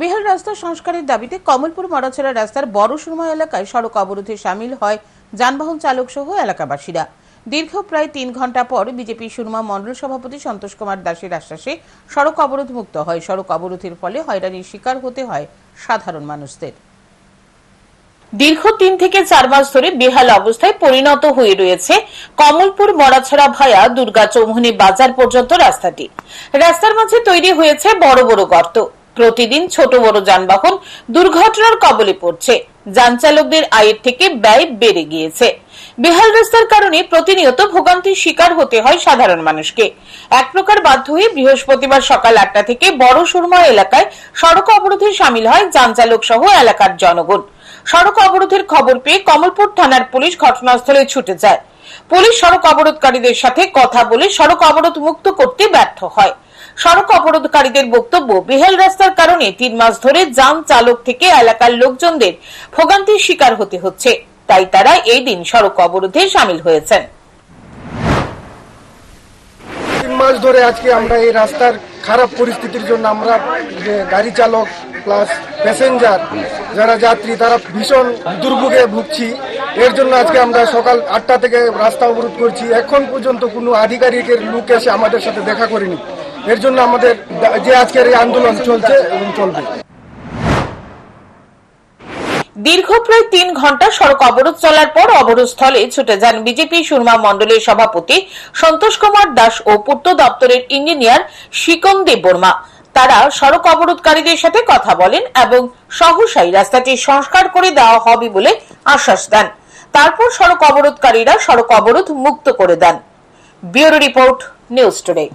বিহাল রাস্তা সংস্কারের দাবিতে কমলপুর মরাছড়া রাস্তার বড় সুরমা এলাকায় সড়ক অবরোধে সামিল হয় যানবাহন চালক সহ এলাকাবাসীরা। দীর্ঘ প্রায় তিন ঘণ্টা পর বিজেপি সুরমা মণ্ডল সভাপতি সন্তোষ কুমার দাসের আশ্বাসে সড়ক অবরোধ মুক্ত হয়। সড়ক অবরোধের ফলে হয়রানির শিকার হতে হয় সাধারণ মানুষদের। দীর্ঘ তিন থেকে চার মাস ধরে বেহাল অবস্থায় পরিণত হয়ে রয়েছে কমলপুর মরাছড়া ভায়া দুর্গা চৌমুহনী বাজার পর্যন্ত রাস্তাটি। রাস্তার মাঝে তৈরি হয়েছে বড় বড় গর্ত। প্রতিদিন ছোট বড় যানবাহন দুর্ঘটনার কবলে পড়ছে। যান চালকদের আয়ের থেকে ব্যয় বেড়ে গিয়েছে। বেহাল রাস্তার কারণে প্রতিনিয়ত ভোগান্তির শিকার হতে হয় সাধারণ মানুষকে। এক প্রকার বাধ্য হয়ে বৃহস্পতিবার সকাল আটটা থেকে বড় সুরমা এলাকায় সড়ক অবরোধে সামিল হয় যান চালক সহ এলাকার জনগণ। সড়ক অবরোধের খবর পেয়ে কমলপুর থানার পুলিশ ঘটনাস্থলে ছুটে যায়। পুলিশ সড়ক অবরোধকারীদের সাথে কথা বলে সড়ক অবরোধ মুক্ত করতে ব্যর্থ হয়। সড়ক অবরোধকারীদের বক্তব্য, বেহাল রাস্তার কারণে তিন মাস ধরে যান চালক থেকে এলাকার লোকজনদের ভোগান্তির শিকার হতে হচ্ছে। তাই তারা এই দিন সড়ক অবরোধে সামিল হয়েছেন। তিন মাস ধরে আজকে আমরা এই রাস্তার খারাপ পরিস্থিতির জন্য আমরা যে গাড়ি চালক প্লাস প্যাসেঞ্জার যারা যাত্রী, তারা ভীষণ দুর্ভোগে ভুগছি। এর জন্য আজকে আমরা সকাল আটটা থেকে রাস্তা অবরোধ করছি। এখন পর্যন্ত কোনো আধিকারিকের লোক এসে আমাদের সাথে দেখা করেনি। এর জন্য আমাদের যে আজকের এই আন্দোলন চলছে, এবং চলবে। দীর্ঘ প্রায় তিন ঘণ্টা সড়ক অবরোধ চলার পর অবরোধ স্থলে ছুটে যান বিজেপি সুরমা মণ্ডলের সভাপতি সন্তোষ কুমার দাস ও পূর্ত দপ্তরের ইঞ্জিনিয়ার শিকম দেব বর্মা। তারা সড়ক অবরোধকারীদের সাথে কথা বলেন এবং সহসাই রাস্তাটি সংস্কার করে দেওয়া হবে বলে আশ্বাস দেন। তারপর সড়ক অবরোধকারীরা সড়ক অবরোধ মুক্ত করে দেন। Bureau report, news today.